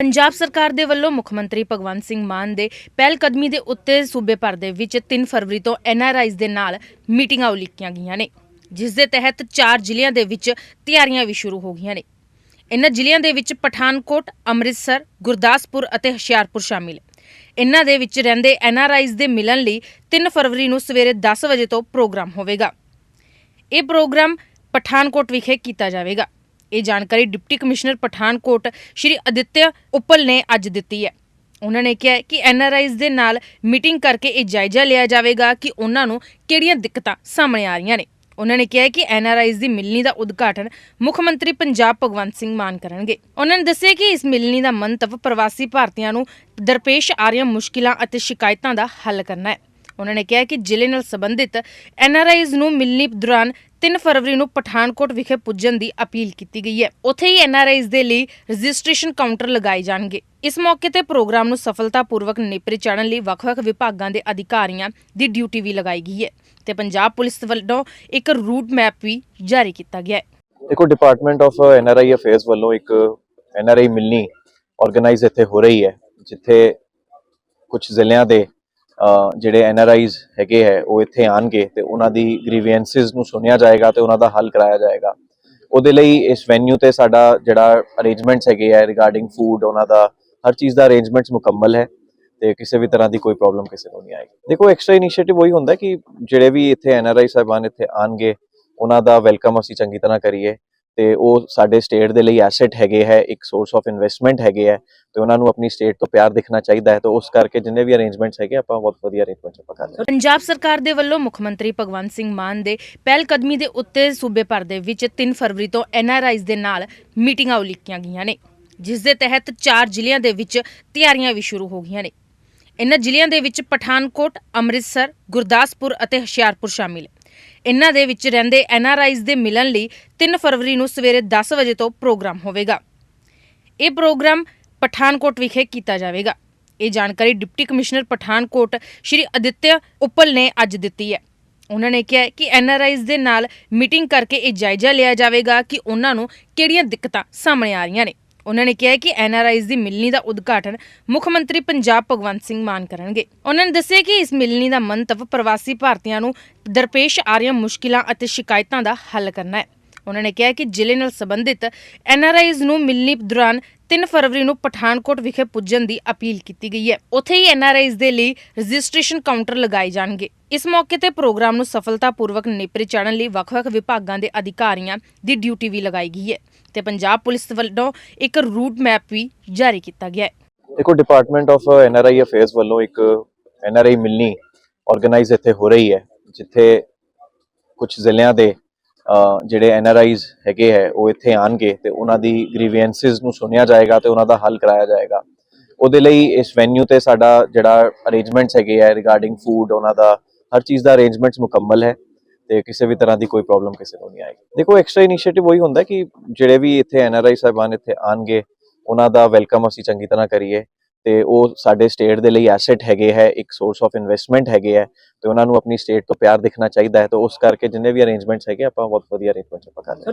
ਪੰਜਾਬ ਸਰਕਾਰ ਦੇ ਵੱਲੋਂ ਮੁੱਖ ਮੰਤਰੀ ਭਗਵੰਤ ਸਿੰਘ ਮਾਨ ਦੇ ਪਹਿਲ ਕਦਮੀ ਦੇ ਉੱਤੇ ਸੂਬੇ ਭਰ ਦੇ ਵਿੱਚ 3 ਫਰਵਰੀ ਤੋਂ ਐਨਆਰਆਈਜ਼ ਦੇ ਨਾਲ ਮੀਟਿੰਗਾਂ ਉਲੀਕੀਆਂ ਗਈਆਂ ਨੇ ਜਿਸ ਦੇ ਤਹਿਤ 4 ਜ਼ਿਲ੍ਹਿਆਂ ਦੇ ਵਿੱਚ ਤਿਆਰੀਆਂ ਵੀ ਸ਼ੁਰੂ ਹੋ ਗਈਆਂ ਨੇ। ਇਨ੍ਹਾਂ ਜ਼ਿਲ੍ਹਿਆਂ ਦੇ ਵਿੱਚ ਪਠਾਨਕੋਟ, ਅੰਮ੍ਰਿਤਸਰ, ਗੁਰਦਾਸਪੁਰ ਅਤੇ ਹੁਸ਼ਿਆਰਪੁਰ ਸ਼ਾਮਿਲ। ਹੈ ਇਨ੍ਹਾਂ ਦੇ ਵਿੱਚ ਰਹਿੰਦੇ ਐਨਆਰਆਈਜ਼ ਦੇ ਮਿਲਣ ਲਈ 3 ਫਰਵਰੀ ਨੂੰ ਸਵੇਰੇ 10 ਵਜੇ ਤੋਂ ਪ੍ਰੋਗਰਾਮ ਹੋਵੇਗਾ। ਇਹ ਪ੍ਰੋਗਰਾਮ ਪਠਾਨਕੋਟ ਵਿਖੇ ਕੀਤਾ ਜਾਵੇਗਾ। ਇਹ ਜਾਣਕਾਰੀ ਡਿਪਟੀ ਕਮਿਸ਼ਨਰ ਪਠਾਨਕੋਟ ਸ਼੍ਰੀ ਅਦਿੱਤਿਆ ਉੱਪਲ ਨੇ ਅੱਜ ਦਿੱਤੀ ਹੈ। ਉਹਨਾਂ ਨੇ ਕਿਹਾ ਹੈ ਕਿ ਐਨਆਰਆਈਜ਼ ਦੇ ਨਾਲ ਮੀਟਿੰਗ ਕਰਕੇ ਇਹ ਜਾਇਜ਼ਾ ਲਿਆ ਜਾਵੇਗਾ ਕਿ ਉਹਨਾਂ ਨੂੰ ਕਿਹੜੀਆਂ ਦਿੱਕਤਾਂ ਸਾਹਮਣੇ ਆ ਰਹੀਆਂ ਨੇ। ਉਹਨਾਂ ਨੇ ਕਿਹਾ ਹੈ ਕਿ ਐਨਆਰਆਈਜ਼ ਦੀ ਮਿਲਣੀ ਦਾ ਉਦਘਾਟਨ ਮੁੱਖ ਮੰਤਰੀ ਪੰਜਾਬ ਭਗਵੰਤ ਸਿੰਘ ਮਾਨ ਕਰਨਗੇ। ਉਹਨਾਂ ਨੇ ਦੱਸਿਆ ਕਿ ਇਸ ਮਿਲਣੀ ਦਾ ਮੰਤਵ ਪ੍ਰਵਾਸੀ ਭਾਰਤੀਆਂ ਨੂੰ ਦਰਪੇਸ਼ ਆ ਰਹੀਆਂ ਮੁਸ਼ਕਿਲਾਂ ਅਤੇ ਸ਼ਿਕਾਇਤਾਂ ਦਾ ਹੱਲ ਕਰਨਾ ਹੈ। ਉਹਨਾਂ ਨੇ ਕਿਹਾ ਕਿ ਜ਼ਿਲ੍ਹੇ ਨਾਲ ਸੰਬੰਧਿਤ ਐਨਆਰਆਈਜ਼ ਨੂੰ ਮਿਲਣੀ ਦੌਰਾਨ 3 ਫਰਵਰੀ ਨੂੰ ਪਠਾਨਕੋਟ ਵਿਖੇ ਪੁੱਜਣ ਦੀ ਅਪੀਲ ਕੀਤੀ ਗਈ ਹੈ। ਉੱਥੇ ਹੀ ਐਨਆਰਆਈਜ਼ ਦੇ ਲਈ ਰਜਿਸਟ੍ਰੇਸ਼ਨ ਕਾਊਂਟਰ ਲਗਾਏ ਜਾਣਗੇ। ਇਸ ਮੌਕੇ ਤੇ ਪ੍ਰੋਗਰਾਮ ਨੂੰ ਸਫਲਤਾਪੂਰਵਕ ਨੇਪਰੇ ਚਾੜਨ ਲਈ ਵੱਖ-ਵੱਖ ਵਿਭਾਗਾਂ ਦੇ ਅਧਿਕਾਰੀਆਂ ਦੀ ਡਿਊਟੀ ਵੀ ਲਗਾਈ ਗਈ ਹੈ ਤੇ ਪੰਜਾਬ ਪੁਲਿਸ ਵੱਲੋਂ ਇੱਕ ਰੂਟ ਮੈਪ ਵੀ ਜਾਰੀ ਕੀਤਾ ਗਿਆ ਹੈ। ਦੇਖੋ ਡਿਪਾਰਟਮੈਂਟ ਆਫ ਐਨਆਰਆਈ ਅਫੇਅਰਸ ਵੱਲੋਂ ਇੱਕ ਐਨਆਰਆਈ ਮਿਲਣੀ ਆਰਗੇਨਾਈਜ਼ ਇੱਥੇ ਹੋ ਰਹੀ ਹੈ, ਜਿੱਥੇ ਕੁਝ ਜ਼ਿਲ੍ਹਿਆਂ ਦੇ ਜਿਹੜੇ ਅਹ, ਆਰ ਆਈਜ਼ ਹੈਗੇ ਹੈ ਉਹ ਇੱਥੇ ਆਣਗੇ ਤੇ ਉਹਨਾਂ ਦੀ ਗ੍ਰੀਵੈਂਸਸ ਨੂੰ ਸੁਣਿਆ ਜਾਏਗਾ ਤੇ ਉਹਨਾਂ ਦਾ ਹੱਲ ਕਰਾਇਆ ਜਾਏਗਾ। ਉਹਦੇ ਲਈ ਇਸ ਵੈਨਿਊ ਤੇ ਸਾਡਾ ਜਿਹੜਾ ਅਰੇਂਜਮੈਂਟਸ ਹੈਗੇ ਹੈ ਰਿਗਾਰਡਿੰਗ ਫੂਡ ਉਹਨਾਂ ਦਾ ਹਰ ਚੀਜ਼ ਦਾ ਅਰੇਂਜਮੈਂਟਸ ਮੁਕੰਮਲ ਹੈ ਤੇ ਕਿਸੇ ਵੀ ਤਰ੍ਹਾਂ ਦੀ ਕੋਈ ਪ੍ਰੋਬਲਮ ਕਿਸੇ ਨੂੰ ਨਹੀਂ ਆਏਗੀ। ਦੇਖੋ ਐਕਸਟਰਾ ਇਨੀਸ਼ੀਏਟਿਵ ਉਹੀ ਹੁੰਦਾ ਕਿ ਜਿਹੜੇ ਵੀ ਇੱਥੇ ਐੱਨ ਆਰ ਆਈ ਸਾਹਿਬਾਨ ਇੱਥੇ ਆਣਗੇ ਉਹਨਾਂ ਦਾ ਵੈਲਕਮ ਅਸੀਂ ਚੰਗੀ ਤਰ੍ਹਾਂ ਕਰੀਏ। ਤੇ ਉਹ ਸਾਡੇ ਸਟੇਟ ਦੇ ਲਈ ਐਸੈਟ ਹੈਗੇ ਹੈ ਇੱਕ ਸੋਰਸ ਆਫ ਇਨਵੈਸਟਮੈਂਟ ਹੈਗੇ ਹੈ ਤੇ ਉਹਨਾਂ ਨੂੰ ਆਪਣੀ ਸਟੇਟ ਤੋਂ ਪਿਆਰ ਦਿਖਣਾ ਚਾਹੀਦਾ ਹੈ ਤੇ ਉਸ ਕਰਕੇ ਜਿੰਨੇ ਵੀ ਅਰੇਂਜਮੈਂਟਸ ਹੈਗੇ ਆਪਾਂ ਬਹੁਤ ਵਧੀਆ ਅਰੇਂਜਮੈਂਟਸ ਆਪਾਂ ਕਰ ਰਹੇ ਪੰਜਾਬ ਸਰਕਾਰ ਦੇ ਵੱਲੋਂ ਮੁੱਖ ਮੰਤਰੀ ਭਗਵੰਤ ਸਿੰਘ ਮਾਨ ਦੇ ਪਹਿਲ ਕਦਮੀ ਦੇ ਉੱਤੇ ਸੂਬੇ ਭਰ ਦੇ ਵਿੱਚ 3 ਫਰਵਰੀ ਤੋਂ ਐਨਆਰਆਈਜ਼ ਦੇ ਨਾਲ ਮੀਟਿੰਗਾਂ ਉਲੀਕੀਆਂ ਗਈਆਂ ਨੇ ਜਿਸ ਦੇ ਤਹਿਤ 4 ਜ਼ਿਲ੍ਹਿਆਂ ਦੇ ਵਿੱਚ ਤਿਆਰੀਆਂ ਵੀ ਸ਼ੁਰੂ ਹੋ ਗਈਆਂ ਨੇ। ਇਨ੍ਹਾਂ ਜ਼ਿਲ੍ਹਿਆਂ ਦੇ ਵਿੱਚ ਪਠਾਨਕੋਟ, ਅੰਮ੍ਰਿਤਸਰ, ਗੁਰਦਾਸਪੁਰ ਅਤੇ ਹੁਸ਼ਿਆਰਪੁਰ ਸ਼ਾਮਿਲ। ਹੈ ਇਹਨਾਂ ਦੇ ਵਿੱਚ ਰਹਿੰਦੇ ਐਨਆਰਆਈਜ਼ ਦੇ ਮਿਲਣ ਲਈ 3 ਫਰਵਰੀ ਨੂੰ ਸਵੇਰੇ 10 ਵਜੇ ਤੋਂ ਪ੍ਰੋਗਰਾਮ ਹੋਵੇਗਾ। ਇਹ ਪ੍ਰੋਗਰਾਮ ਪਠਾਨਕੋਟ ਵਿਖੇ ਕੀਤਾ ਜਾਵੇਗਾ। ਇਹ ਜਾਣਕਾਰੀ ਡਿਪਟੀ ਕਮਿਸ਼ਨਰ ਪਠਾਨਕੋਟ ਸ਼੍ਰੀ ਅਦਿੱਤਿਆ ਉੱਪਲ ਨੇ ਅੱਜ ਦਿੱਤੀ ਹੈ। ਉਹਨਾਂ ਨੇ ਕਿਹਾ ਹੈ ਕਿ ਐਨਆਰਆਈਜ਼ ਦੇ ਨਾਲ ਮੀਟਿੰਗ ਕਰਕੇ ਇਹ ਜਾਇਜ਼ਾ ਲਿਆ ਜਾਵੇਗਾ ਕਿ ਉਹਨਾਂ ਨੂੰ ਕਿਹੜੀਆਂ ਦਿੱਕਤਾਂ ਸਾਹਮਣੇ ਆ ਰਹੀਆਂ ਨੇ। ਉਹਨਾਂ ਨੇ ਕਿਹਾ ਹੈ ਕਿ ਐਨਆਰਆਈਜ਼ ਦੀ ਮਿਲਣੀ ਦਾ ਉਦਘਾਟਨ ਮੁੱਖ ਮੰਤਰੀ ਪੰਜਾਬ ਭਗਵੰਤ ਸਿੰਘ ਮਾਨ ਕਰਨਗੇ। ਉਹਨਾਂ ਨੇ ਦੱਸਿਆ ਕਿ ਇਸ ਮਿਲਣੀ ਦਾ ਮੰਤਵ ਪ੍ਰਵਾਸੀ ਭਾਰਤੀਆਂ ਨੂੰ ਦਰਪੇਸ਼ ਆ ਰਹੀਆਂ ਮੁਸ਼ਕਿਲਾਂ ਅਤੇ ਸ਼ਿਕਾਇਤਾਂ ਦਾ ਹੱਲ ਕਰਨਾ ਹੈ। ਉਹਨਾਂ ਨੇ ਕਿਹਾ ਕਿ ਜ਼ਿਲ੍ਹੇ ਨਾਲ ਸੰਬੰਧਿਤ ਐਨਆਰਆਈਜ਼ ਨੂੰ ਮਿਲਣੀ ਦੌਰਾਨ 3 ਫਰਵਰੀ ਨੂੰ ਪਠਾਨਕੋਟ ਵਿਖੇ ਪੁੱਜਣ ਦੀ ਅਪੀਲ ਕੀਤੀ ਗਈ ਹੈ। ਉੱਥੇ ਹੀ ਐਨਆਰਆਈਜ਼ ਦੇ ਲਈ ਰਜਿਸਟ੍ਰੇਸ਼ਨ ਕਾਊਂਟਰ ਲਗਾਏ ਜਾਣਗੇ। ਇਸ ਮੌਕੇ ਤੇ ਪ੍ਰੋਗਰਾਮ ਨੂੰ ਸਫਲਤਾਪੂਰਵਕ ਨੇਪਰੇ ਚਾੜਨ ਲਈ ਵੱਖ-ਵੱਖ ਵਿਭਾਗਾਂ ਦੇ ਅਧਿਕਾਰੀਆਂ ਦੀ ਡਿਊਟੀ ਵੀ ਲਗਾਈ ਗਈ ਹੈ। ਤੇ ਪੰਜਾਬ ਪੁਲਿਸ ਵੱਲੋਂ ਇੱਕ ਰੂਟ ਮੈਪ ਵੀ ਜਾਰੀ ਕੀਤਾ ਗਿਆ ਹੈ। ਦੇਖੋ ਡਿਪਾਰਟਮੈਂਟ ਆਫ ਐਨਆਰਆਈ ਅਫੇਅਰਸ ਵੱਲੋਂ ਇੱਕ ਐਨਆਰਆਈ ਮਿਲਣੀ ਆਰਗੇਨਾਈਜ਼ ਇੱਥੇ ਹੋ ਰਹੀ ਹੈ ਜਿੱਥੇ ਕੁਝ ਜ਼ਿਲ੍ਹਿਆਂ ਦੇ ਅਹ, ਜਿਹੜੇ ਐਨਆਰਆਈਜ਼ ਹੈਗੇ ਹੈ ਉਹ ਇੱਥੇ ਆਣਗੇ ਤੇ ਉਹਨਾਂ ਦੀ ਗ੍ਰੀਵੈਂਸਸ ਨੂੰ ਸੁਣਿਆ ਜਾਏਗਾ ਤੇ ਉਹਨਾਂ ਦਾ ਹੱਲ ਕਰਾਇਆ ਜਾਏਗਾ। ਉਹਦੇ ਲਈ ਇਸ ਵੈਨਿਊ ਤੇ ਸਾਡਾ ਜਿਹੜਾ ਅਰੇਂਜਮੈਂਟਸ ਹੈਗੇ ਹੈ ਰਿਗਾਰਡਿੰਗ ਫੂਡ ਉਹਨਾਂ ਦਾ ਹਰ ਚੀਜ਼ ਦਾ ਅਰੇਂਜਮੈਂਟਸ ਮੁਕੰਮਲ ਹੈ। ਤੇ ਕਿਸੇ ਵੀ ਤਰ੍ਹਾਂ ਦੀ ਕੋਈ ਪ੍ਰੋਬਲਮ ਕਿਸੇ ਨੂੰ ਨਹੀਂ ਆਏਗੀ। ਦੇਖੋ ਐਕਸਟਰਾ ਇਨੀਸ਼ੀਏਟਿਵ ਉਹੀ ਹੁੰਦਾ ਕਿ ਜਿਹੜੇ ਵੀ ਇੱਥੇ ਐਨਆਰਆਈ ਸਾਹਿਬਾਨ ਇੱਥੇ ਆਣਗੇ, ਉਹਨਾਂ ਦਾ ਵੈਲਕਮ ਅਸੀਂ ਚੰਗੀ ਤਰ੍ਹਾਂ ਕਰੀਏ ਤੇ ਉਹ ਸਾਡੇ ਸਟੇਟ ਦੇ ਲਈ ਐਸੈਟ ਹੈਗੇ ਹੈ, ਇੱਕ ਸੋਰਸ ਆਫ ਇਨਵੈਸਟਮੈਂਟ ਹੈਗੇ ਹੈ ਤੇ ਉਹਨਾਂ ਨੂੰ ਆਪਣੀ ਸਟੇਟ ਤੋਂ ਪਿਆਰ ਦਿਖਣਾ ਚਾਹੀਦਾ ਹੈ। ਤੇ ਉਸ ਕਰਕੇ ਜਿੰਨੇ ਵੀ ਅਰੇਂਜਮੈਂਟਸ ਹੈਗੇ, ਆਪਾਂ ਬਹੁਤ ਵਧੀਆ ਅਰੇਂਜਮੈਂਟਸ ਆਪਾਂ ਕਰ ਹਾਂ।